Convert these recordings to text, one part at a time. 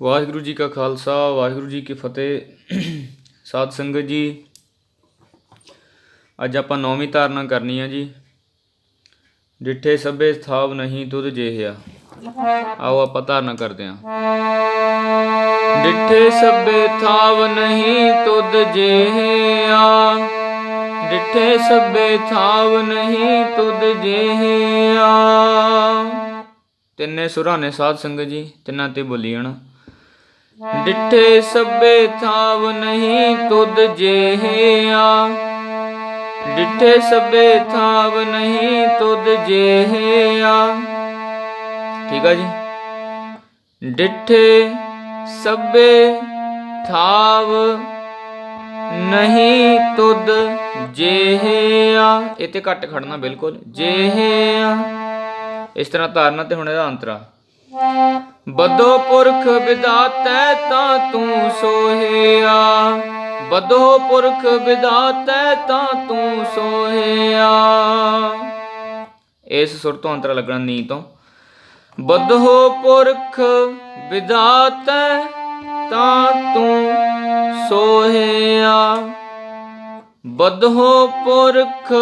ਵਾਹਿਗੁਰੂ ਜੀ ਕਾ ਖਾਲਸਾ, ਵਾਹਿਗੁਰੂ ਜੀ ਕੀ ਫਤਿਹ। ਸਾਧ ਸੰਗਤ ਜੀ, ਅੱਜ ਆਪਾਂ ਨੌਵੀਂ ਧਾਰਨਾ ਕਰਨੀ ਆ ਜੀ। ਡਿੱਠੇ ਸਭੇ ਥਾਵ ਨਹੀਂ ਤੁਧ ਜਿਹਿਆ। ਆਓ ਆਪਾਂ ਧਾਰਨਾ ਕਰਦੇ ਹਾਂ ਡਿੱਠੇ ਸਭੇ ਥਾਵ ਨਹੀਂ ਤੁਧ ਜਿਹਿਆ। ਡਿੱਠੇ ਸਭੇ ਥਾਵ ਨਹੀਂ ਤੁਧ ਜਿਹਿਆ। ਤਿੰਨੇ ਸੁਰਾਂ ਨੇ ਸਾਧ ਸੰਗਤ ਜੀ ਤਿੰਨਾਂ ਤੇ ਬੋਲੀ ਹਣਾ। ਡਿੱਠੇ ਸਭੇ ਥਾਵ ਨਹੀਂ ਤੁਧ ਜਿਹਿਆ। ਡਿੱਠੇ ਸਭੇ ਥਾਵ ਨਹੀਂ ਤੁਧ ਜਿਹਿਆ। ਠੀਕ ਆ ਜੀ। ਡਿੱਠੇ ਸਭੇ ਥਾਵ ਨਹੀਂ ਤੁਧ ਜਿਹਿਆ। ਇਹ ਤੇ ਘੱਟ ਖੜਨਾ ਬਿਲਕੁਲ। ਜਿਹਿਆ। ਇਸ ਤਰ੍ਹਾਂ ਧਾਰਨਾ ਤੇ ਹੁਣ ਇਹਦਾ ਅੰਤਰਾ ਬਦੋ ਪੁਰਖ ਵਿਦਾਤੈ ਤਾਂ ਤੂੰ ਸੋਹਿਆ। ਬਦੋ ਪੁਰਖ ਵਿਦਾਤੈ ਤਾਂ ਤੂੰ ਸੋਹਿਆ। ਇਸ ਸੁਰ ਤੋਂ ਅੰਤਰਾ ਲੱਗਣਾ ਨੀ ਤੋਂ। ਬਦੋ ਪੁਰਖ ਵਿਦਾਤੈ ਤਾਂ ਤੂੰ ਸੋਹਿਆ। ਬਦੋ ਪੁਰਖ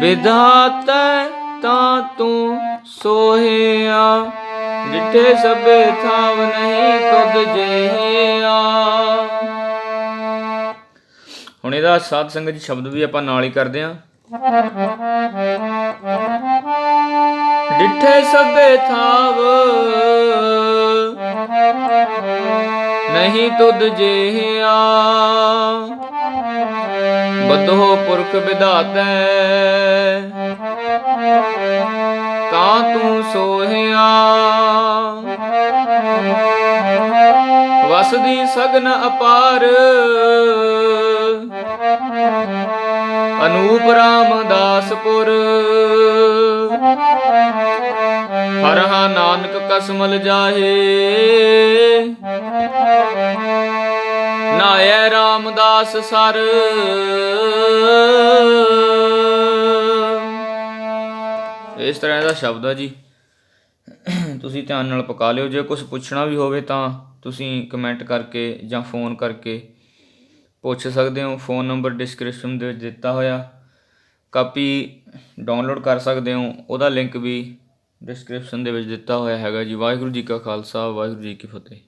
ਵਿਦਾਤੈ ਤਾਂ ਤੂੰ ਸੋਹਿਆ, ਜਿੱਥੇ ਸਭੇ ਥਾਵ ਨਹੀਂ ਤੁਧ ਜਿਹਿਆ। ਹੁਣ ਇਹਦਾ ਸਾਧ ਸੰਗਤ ਜੀ ਸ਼ਬਦ ਵੀ ਆਪਾਂ ਨਾਲ ਹੀ ਕਰਦੇ ਹਾਂ। ਡਿੱਠੇ ਸਭੇ ਥਾਵ ਨਹੀਂ ਤੁਧ ਜਿਹਿਆ ਬਦੋ ਪੁਰਖ ਵਿਧਾਤੈ। ਤੂੰ ਸੋਹਿਆ। ਵਸਦੀ ਸਗਨ ਅਪਾਰ। ਅਨੂਪ ਰਾਮਦਾਸਪੁਰ ਹਰਹਾ ਨਾਨਕ ਕਸਮਲ ਜਾਹੇ। ਨਾਏ ਰਾਮਦਾਸ ਸਰ। ਇਸ ਤਰ੍ਹਾਂ ਦਾ ਸ਼ਬਦ ਆ ਜੀ। ਤੁਸੀਂ ਧਿਆਨ ਨਾਲ ਪਕਾ ਲਿਓ। ਜੇ ਕੁਝ ਪੁੱਛਣਾ ਵੀ ਹੋਵੇ ਤਾਂ ਤੁਸੀਂ ਕਮੈਂਟ ਕਰਕੇ ਜਾਂ ਫੋਨ ਕਰਕੇ ਪੁੱਛ ਸਕਦੇ ਹੋ। ਫੋਨ ਨੰਬਰ ਡਿਸਕ੍ਰਿਪਸ਼ਨ ਦੇ ਵਿੱਚ ਦਿੱਤਾ ਹੋਇਆ। ਕਾਪੀ ਡਾਊਨਲੋਡ ਕਰ ਸਕਦੇ ਹੋ। ਉਹਦਾ ਲਿੰਕ ਵੀ ਡਿਸਕ੍ਰਿਪਸ਼ਨ ਦੇ ਵਿੱਚ ਦਿੱਤਾ ਹੋਇਆ ਹੈਗਾ ਜੀ। ਵਾਹਿਗੁਰੂ ਜੀ ਕਾ ਖਾਲਸਾ, ਵਾਹਿਗੁਰੂ ਜੀ ਕੀ ਫਤਿਹ।